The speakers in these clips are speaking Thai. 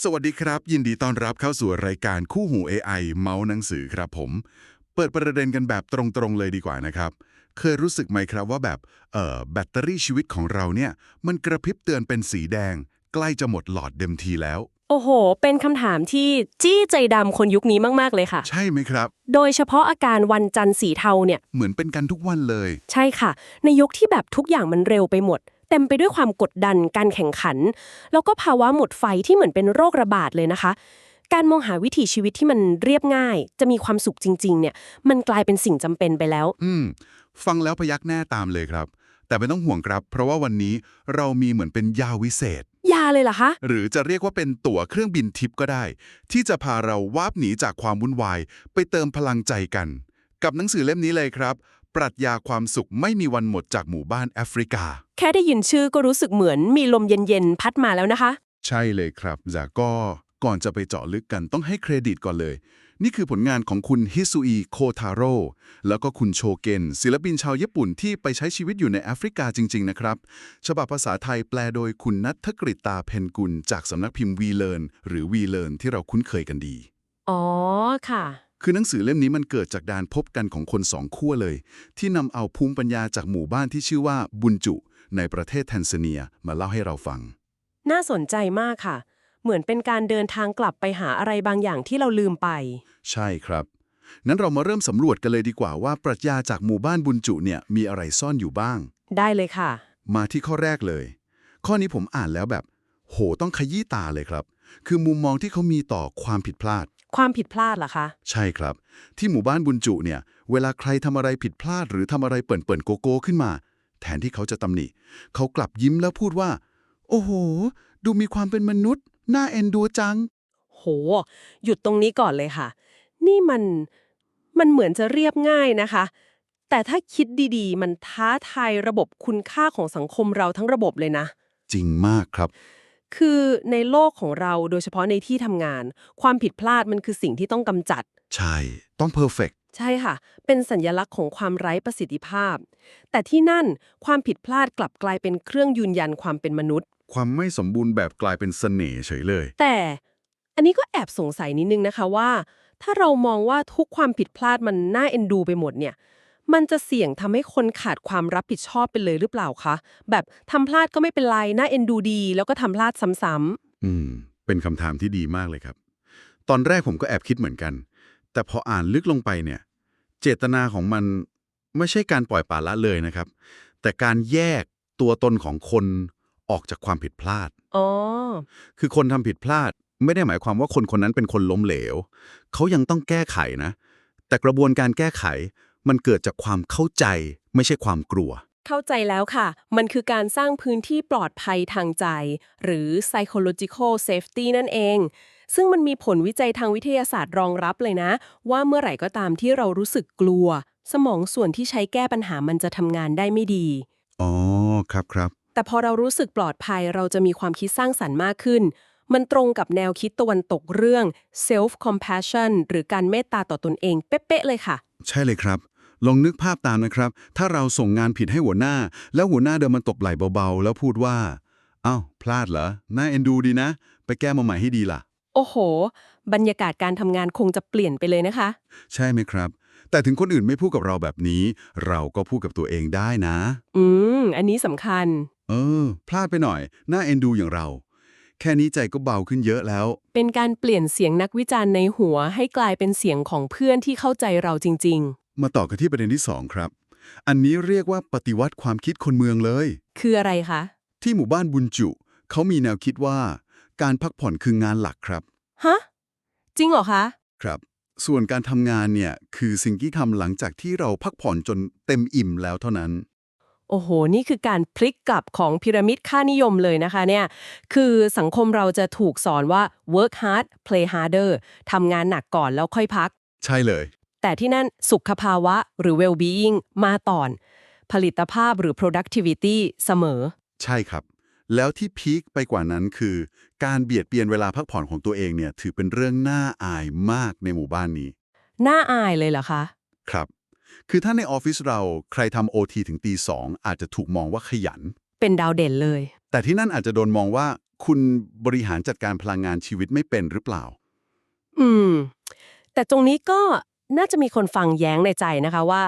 สวัสดีครับ ยินดีต้อนรับเข้าสู่รายการคู่หู AI เมาส์หนังสือครับผม เปิดประเด็นกันแบบตรงๆเลยดีกว่านะครับ เคยรู้สึกไหมครับว่าแบบเอ่อแบตเตอรี่ชีวิตของเราเนี่ย มันกระพริบเตือนเป็นสีแดง ใกล้จะหมดหลอดเต็มทีแล้ว โอ้โห เป็นคำถามที่จี้ใจดำคนยุคนี้มากๆเลยค่ะ ใช่ไหมครับ โดยเฉพาะอาการวันจันทร์สีเทาเนี่ย เหมือนเป็นกันทุกวันเลย ใช่ค่ะ ในยุคที่แบบทุกอย่างมันเร็วไปหมด เต็มไปด้วยความกดดันการแข่งขัน แล้วก็ภาวะหมดไฟที่เหมือนเป็นโรคระบาดเลยนะคะ การมองหาวิถีชีวิตที่มันเรียบง่าย จะมีความสุขจริง ๆ เนี่ยมันกลายเป็นสิ่งจำเป็นไปแล้ว อืม ฟังแล้วพยักหน้าตามเลยครับ แต่ไม่ต้องห่วงครับ เพราะว่าวันนี้เรามีเหมือนเป็นยาวิเศษยาเลยเหรอคะ หรือจะเรียกว่าเป็นตั๋วเครื่องบินทิพย์ก็ได้ ที่จะพาเราวาบหนีจากความวุ่นวาย ไปเติมพลังใจกัน กับหนังสือเล่มนี้เลยครับ ปรัชญาความสุขไม่มีวันหมดจากหมู่บ้านแอฟริกา แค่ได้ยินชื่อก็รู้สึกเหมือนมีลมเย็นๆ พัดมาแล้วนะคะ ใช่เลยครับจากก็ก่อนจะไปเจาะลึกกันต้องให้เครดิตก่อนเลย นี่คือผลงานของคุณฮิซุอิโคทาโร่แล้วก็คุณโชเกนศิลปินชาวญี่ปุ่นที่ไปใช้ชีวิตอยู่ในแอฟริกาจริง ๆ นะครับ ฉบับภาษาไทยแปลโดยคุณนัทกฤตตาเพนกุล จากสำนักพิมพ์วีเลนหรือวีเลนที่เราคุ้นเคยกันดี อ๋อค่ะ คือหนังสือเล่มนี้มันเกิดจากการพบกันของคนสองขั้วเลย ที่นำเอาภูมิปัญญาจากหมู่บ้านที่ชื่อว่าบุญจุ ในประเทศแทนซาเนียมาเล่าให้เราฟัง น่าสนใจมากค่ะ เหมือนเป็นการเดินทางกลับไปหาอะไรบางอย่างที่เราลืมไป ใช่ครับ นั้นเรามาเริ่มสำรวจกันเลยดีกว่าว่าปรัชญาจากหมู่บ้านบุญจุเนี่ยมีอะไรซ่อนอยู่บ้าง ได้เลยค่ะ มาที่ข้อแรกเลย ข้อนี้ผมอ่านแล้วแบบ โหต้องขยี้ตาเลยครับ คือมุมมองที่เขามีต่อความผิดพลาด ความผิดพลาดเหรอคะ ใช่ครับ ที่หมู่บ้านบุญจุเนี่ย เวลาใครทำอะไรผิดพลาดหรือทำอะไรเปิ่นเปิ่นๆโกโก้ขึ้นมา แทนที่เขาจะตำหนิ เขากลับยิ้มแล้วพูดว่า โอ้โห ดูมีความเป็นมนุษย์ น่าเอ็นดูจัง โห หยุดตรงนี้ก่อนเลยค่ะ นี่มันมันเหมือนจะเรียบง่ายนะคะ แต่ถ้าคิดดีๆ มันท้าทายระบบคุณค่าของสังคมเราทั้งระบบเลยนะ จริงมากครับ คือในโลกของเราโดยเฉพาะในที่ทำงาน ความผิดพลาดมันคือสิ่งที่ต้องกำจัด ใช่ ต้องเพอร์เฟกใช่ค่ะ เป็นสัญญลักษณ์ของความไร้ประสิทธิภาพ แต่ที่นั่นความผิดพลาดกลับกลายเป็นเครื่องยืนยันความเป็นมนุษย์ ความไม่สมบูรณ์แบบกลายเป็นเสน่ห์เฉยเลย แต่อันนี้ก็แอบสงสัยนิดนึงนะคะว่า ถ้าเรามองว่าทุกความผิดพลาดมันน่าเอ็นดูไปหมดเนี่ย มันจะเสี่ยงทำให้คนขาดความรับผิดชอบไปเลยหรือเปล่าคะ แบบทำพลาดก็ไม่เป็นไรน่าเอ็นดูดี แล้วก็ทำพลาดซ้ำอืม เป็นคำถามที่ดีมากเลยครับ ตอนแรกผมก็แอบคิดเหมือนกัน แต่พออ่านลึกลงไปเนี่ย เจตนาของมันไม่ใช่การปล่อยปละละเลยนะครับ แต่การแยกตัวตนของคนออกจากความผิดพลาดๆอ๋อคือคนทำผิดพลาดไม่ได้หมายความว่าคนคนนั้นเป็นคนล้มเหลว เขายังต้องแก้ไขนะ แต่กระบวนการแก้ไข มันเกิดจากความเข้าใจไม่ใช่ความกลัว เข้าใจแล้วค่ะ มันคือการสร้างพื้นที่ปลอดภัยทางใจ หรือ psychological safety นั่นเอง ซึ่งมันมีผลวิจัยทางวิทยาศาสตร์รองรับเลยนะ ว่าเมื่อไหร่ก็ตามที่เรารู้สึกกลัว สมองส่วนที่ใช้แก้ปัญหามันจะทำงานได้ไม่ดี อ๋อ ครับครับ แต่พอเรารู้สึกปลอดภัยเราจะมีความคิดสร้างสรรค์มากขึ้นมันตรงกับแนวคิดตะวันตกเรื่อง self compassion หรือการเมตตาต่อตนเองเป๊ะๆเลยค่ะ ใช่เลยครับ ลองนึกภาพตามนะครับ ถ้าเราส่งงานผิดให้หัวหน้า แล้วหัวหน้าเดินมาตบไหล่เบาๆ แล้วพูดว่า เอ้า พลาดเหรอ น่าเอ็นดูดีนะ ไปแก้มาใหม่ให้ดีล่ะ โอ้โห บรรยากาศการทำงานคงจะเปลี่ยนไปเลยนะคะ ใช่ไหมครับ แต่ถึงคนอื่นไม่พูดกับเราแบบนี้ เราก็พูดกับตัวเองได้นะ อืม อันนี้สำคัญ เออ พลาดไปหน่อย น่าเอ็นดูอย่างเรา แค่นี้ใจก็เบาขึ้นเยอะแล้ว เป็นการเปลี่ยนเสียงนักวิจารณ์ในหัวให้กลายเป็นเสียงของเพื่อนที่เข้าใจเราจริง มาต่อกันที่ประเด็นที่สองครับ อันนี้เรียกว่าปฏิวัติความคิดคนเมืองเลยๆคืออะไรคะ ที่หมู่บ้านบุญจุ เขามีแนวคิดว่า การพักผ่อนคืองานหลักครับฮะจริงเหรอคะครับ ส่วนการทำงานเนี่ยคือสิ่งที่ทำหลังจากที่เราพักผ่อนจนเต็มอิ่มแล้วเท่านั้น โอ้โห นี่คือการพลิกกลับของพีระมิดค่านิยมเลยนะคะเนี่ย คือสังคมเราจะถูกสอนว่า work hard play harder ทำงานหนักก่อนแล้วค่อยพัก ใช่เลย แต่ที่นั่นสุขภาวะหรือ well-being มาต่อน ผลิตภาพหรือ productivity เสมอ ใช่ครับ แล้วที่พีคไปกว่านั้นคือ การเบียดเบียนเวลาพักผ่อนของตัวเองเนี่ยถือเป็นเรื่องน่าอายมากในหมู่บ้านนี้ น่าอายเลยเหรอคะ ครับ คือถ้าในออฟฟิศเราใครทำโอทีถึงตีสองอาจจะถูกมองว่าขยัน เป็นดาวเด่นเลย แต่ที่นั่นอาจจะโดนมองว่าคุณบริหารจัดการพลังงานชีวิตไม่เป็นหรือเปล่า อืม แต่ตรงนี้ก็ น่าจะมีคนฟังแย้งในใจนะคะว่า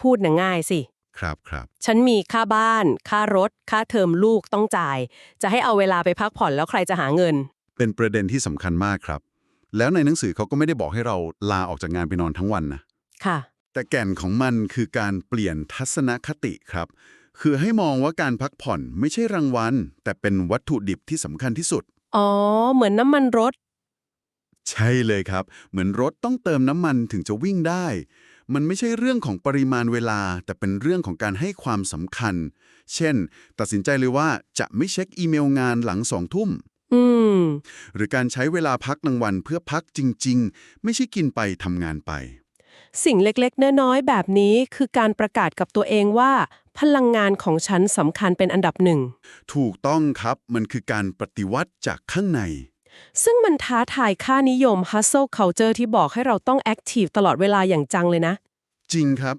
พูดน่ะง่ายสิ ครับครับ ฉันมีค่าบ้าน ค่ารถ ค่าเทอมลูกต้องจ่าย จะให้เอาเวลาไปพักผ่อนแล้วใครจะหาเงิน เป็นประเด็นที่สำคัญมากครับ แล้วในหนังสือเขาก็ไม่ได้บอกให้เราลาออกจากงานไปนอนทั้งวันนะ ค่ะ แต่แก่นของมันคือการเปลี่ยนทัศนคติครับ คือให้มองว่าการพักผ่อนไม่ใช่รางวัล แต่เป็นวัตถุดิบที่สำคัญที่สุด อ๋อ เหมือนน้ำมันรถ ใช่เลยครับ เหมือนรถต้องเติมน้ำมันถึงจะวิ่งได้ มันไม่ใช่เรื่องของปริมาณเวลา แต่เป็นเรื่องของการให้ความสำคัญ เช่น ตัดสินใจเลยว่าจะไม่เช็คอีเมลงานหลังสองทุ่มอืมหรือการใช้เวลาพักกลางวันเพื่อพักจริง ๆ ไม่ใช่กินไปทำงานไป สิ่งเล็กๆ น้อยๆ แบบนี้คือการประกาศกับตัวเองว่า พลังงานของฉันสำคัญเป็นอันดับหนึ่ง ถูกต้องครับ มันคือการปฏิวัติจากข้างใน ซึ่งมันท้าทายค่านิยม hustle culture ที่บอกให้เราต้อง active ตลอดเวลาอย่างจังเลยนะ จริงครับ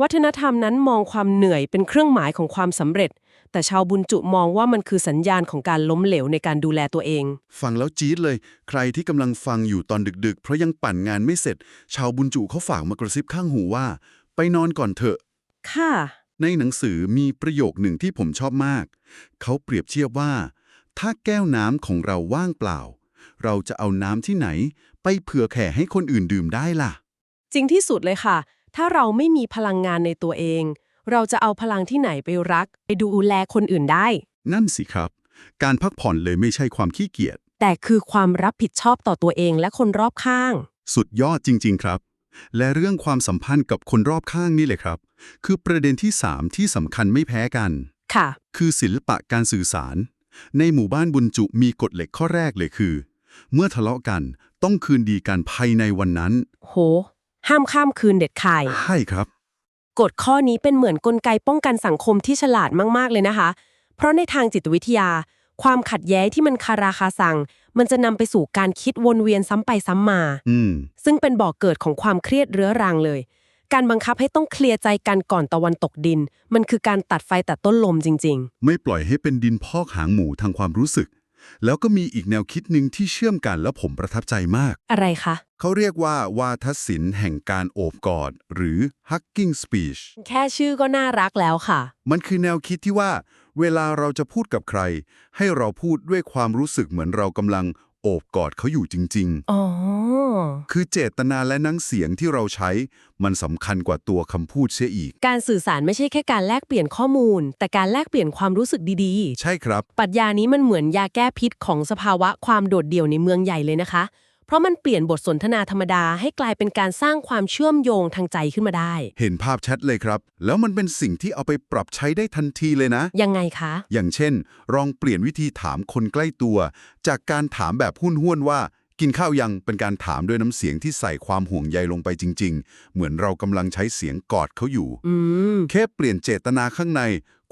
วัฒนธรรมนั้นมองความเหนื่อยเป็นเครื่องหมายของความสำเร็จ แต่ชาวบุญจุมองว่ามันคือสัญญาณของการล้มเหลวในการดูแลตัวเอง ฟังแล้วจี๊ดเลย ใครที่กำลังฟังอยู่ตอนดึกๆ เพราะยังปั่นงานไม่เสร็จ ชาวบุญจุเขาฝากมากระซิบข้างหูว่า ไปนอนก่อนเถอะ ค่ะ ในหนังสือมีประโยคหนึ่งที่ผมชอบมาก เขาเปรียบเทียบว่า ถ้าแก้วน้ำของเราว่างเปล่า เราจะเอาน้ำที่ไหน ไปเผื่อแผ่ให้คนอื่นดื่มได้ล่ะ จริงที่สุดเลยค่ะ ถ้าเราไม่มีพลังงานในตัวเอง เราจะเอาพลังที่ไหนไปรัก ไปดูแลคนอื่นได้ นั่นสิครับ การพักผ่อนเลยไม่ใช่ความขี้เกียจ แต่คือความรับผิดชอบต่อตัวเองและคนรอบข้าง สุดยอดจริง ๆ ครับ และเรื่องความสัมพันธ์กับคนรอบข้างนี่เลยครับ คือประเด็นที่ 3 ที่สำคัญไม่แพ้กัน ค่ะ คือศิลปะการสื่อสาร ในหมู่บ้านบุญจุมีกฎเหล็กข้อแรกเลยคือ เมื่อทะเลาะกันต้องคืนดีกันภายในวันนั้น โห ห้ามข้ามคืนเด็ดขาดใช่ครับ กฎข้อนี้เป็นเหมือนกลไกป้องกันสังคมที่ฉลาดมากๆเลยนะคะ เพราะในทางจิตวิทยา ความขัดแย้งที่มันคาราคาซังมันจะนำไปสู่การคิดวนเวียนซ้ำไปซ้ำมา อืม ซึ่งเป็นบ่อกเกิดของความเครียดเรื้อรังเลย การบังคับให้ต้องเคลียร์ใจกันก่อนตะวันตกดิน มันคือการตัดไฟแต่ต้นลมจริงไม่ปล่อยให้เป็นดินพอกหางหมูทางความรู้สึก แล้วก็มีอีกแนวคิดหนึ่งที่เชื่อมกันแล้วผมประทับใจมากๆอะไรคะ เขาเรียกว่าวาทศิลป์แห่งการโอบกอด หรือ hugging speech แค่ชื่อก็น่ารักแล้วค่ะ มันคือแนวคิดที่ว่า เวลาเราจะพูดกับใคร ให้เราพูดด้วยความรู้สึกเหมือนเรากำลัง โอบกอดเขาอยู่จริงอ๋อๆคือเจตนาและนังเสียงที่เราใช้ มันสำคัญกว่าตัวคำพูดเสียอีก การสื่อสารไม่ใช่แค่การแลกเปลี่ยนข้อมูล แต่การแลกเปลี่ยนความรู้สึกดีๆ ใช่ครับ ปรัชญานี้มันเหมือนยาแก้พิษของสภาวะความโดดเดี่ยวในเมืองใหญ่เลยนะคะ เพราะมันเปลี่ยนบทสนทนาธรรมดาให้กลายเป็นการสร้างความเชื่อมโยงทางใจขึ้นมาได้ เห็นภาพชัดเลยครับ แล้วมันเป็นสิ่งที่เอาไปปรับใช้ได้ทันทีเลยนะ ยังไงคะ อย่างเช่น ลองเปลี่ยนวิธีถามคนใกล้ตัว จากการถามแบบหุ้นห้วนๆว่า กินข้าวยังเป็นการถามด้วยน้ำเสียงที่ใส่ความห่วงใยลงไปจริง ๆ เหมือนเรากำลังใช้เสียงกอดเขาอยู่ อืม แค่เปลี่ยนเจตนาข้างใน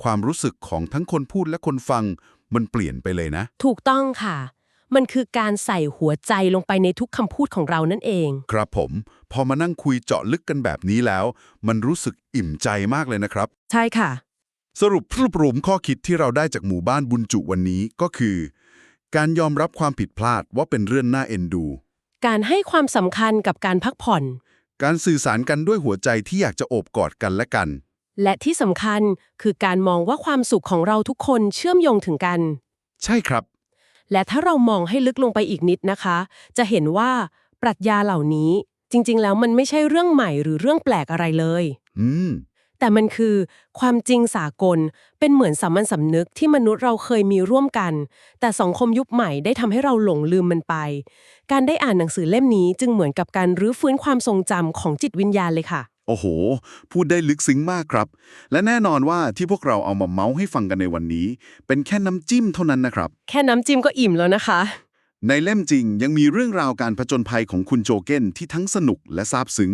ความรู้สึกของทั้งคนพูดและคนฟัง มันเปลี่ยนไปเลยนะ ถูกต้องค่ะ มันคือการใส่หัวใจลงไปในทุกคำพูดของเรานั่นเอง ครับผม พอมานั่งคุยเจาะลึกกันแบบนี้แล้ว มันรู้สึกอิ่มใจมากเลยนะครับ ใช่ค่ะ สรุปรูปรวมข้อคิดที่เราได้จากหมู่บ้านบุญจุวันนี้ก็คือ การยอมรับความผิดพลาดว่าเป็นเรื่องน่าเอ็นดู การให้ความสำคัญกับการพักผ่อน การสื่อสารกันด้วยหัวใจที่อยากจะโอบกอดกันและกัน และที่สำคัญคือการมองว่าความสุขของเราทุกคนเชื่อมโยงถึงกัน ใช่ครับ และถ้าเรามองให้ลึกลงไปอีกนิดนะคะ จะเห็นว่าปรัชญาเหล่านี้จริง ๆ แล้วมันไม่ใช่เรื่องใหม่หรือเรื่องแปลกอะไรเลย อืม แต่มันคือความจริงสากลเป็นเหมือนสามัญสำนึกที่มนุษย์เราเคยมีร่วมกัน แต่สังคมยุคใหม่ได้ทำให้เราหลงลืมมันไป การได้อ่านหนังสือเล่มนี้จึงเหมือนกับการรื้อฟื้นความทรงจำของจิตวิญญาณเลยค่ะ โอ้โห พูดได้ลึกซึ้งมากครับ และแน่นอนว่าที่พวกเราเอามาเมาส์ให้ฟังกันในวันนี้ เป็นแค่น้ำจิ้มเท่านั้นนะครับ แค่น้ำจิ้มก็อิ่มแล้วนะคะ ในเล่มจริงยังมีเรื่องราวการผจญภัยของคุณโจเกนที่ทั้งสนุกและซาบซึ้ง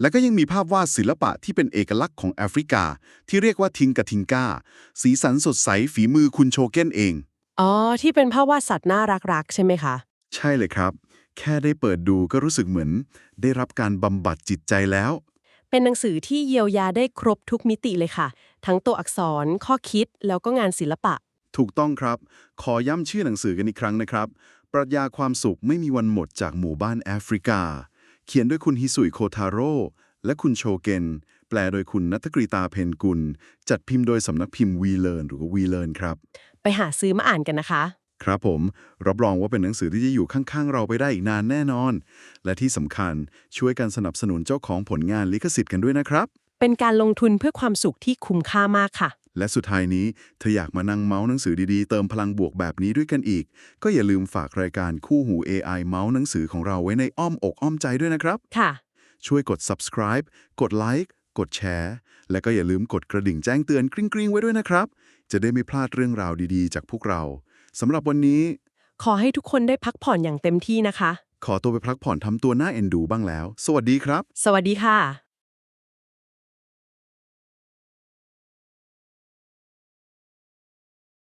และก็ยังมีภาพวาดศิลปะที่เป็นเอกลักษณ์ของแอฟริกา ที่เรียกว่าทิงกะทิงกาสีสันสดใสฝีมือคุณโชเกนเอง อ๋อ ที่เป็นภาพวาดสัตว์น่ารักๆ ใช่ไหมคะ ใช่เลยครับ แค่ได้เปิดดูก็รู้สึกเหมือน ได้รับการบำบัดจิตใจแล้ว เป็นหนังสือที่เยียวยาได้ครบทุกมิติเลยค่ะ ทั้งตัวอักษร ข้อคิด แล้วก็งานศิลปะ ถูกต้องครับ ขอย้ำชื่อหนังสือกันอีกครั้งนะครับ ปรัชญาความสุขไม่มีวันหมดจากหมู่บ้านแอฟริกา เขียนด้วยคุณฮิสุยโคทาโร่และคุณโชเกน แปลโดยคุณนัทกรีตาเพนกุล จัดพิมพ์โดยสำนักพิมพ์วีเลนหรือว่าวีเลนครับ ไปหาซื้อมาอ่านกันนะคะ ครับผม รับรองว่าเป็นหนังสือที่จะอยู่ข้างๆ เราไปได้อีกนานแน่นอน และที่สำคัญช่วยกันสนับสนุนเจ้าของผลงานลิขสิทธิ์กันด้วยนะครับ เป็นการลงทุนเพื่อความสุขที่คุ้มค่ามากค่ะ และสุดท้ายนี้ถ้าอยากมานั่งเมาส์หนังสือดีๆ เติมพลังบวกแบบนี้ด้วยกันอีก ก็อย่าลืมฝากรายการคู่หู AI เมาส์หนังสือของเราไว้ในอ้อมอกอ้อมใจด้วยนะครับ ค่ะ ช่วยกด subscribe กดไลค์กดแชร์ และก็อย่าลืมกดกระดิ่งแจ้งเตือนกริ๊งๆไว้ด้วยนะครับ จะได้ไม่พลาดเรื่องราวดีๆ จากพวกเรา สำหรับวันนี้ ขอให้ทุกคนได้พักผ่อนอย่างเต็มที่นะคะ ขอตัวไปพักผ่อนทำตัวหน้าเอ็นดูบ้างแล้ว สวัสดีครับ สวัสดีค่ะ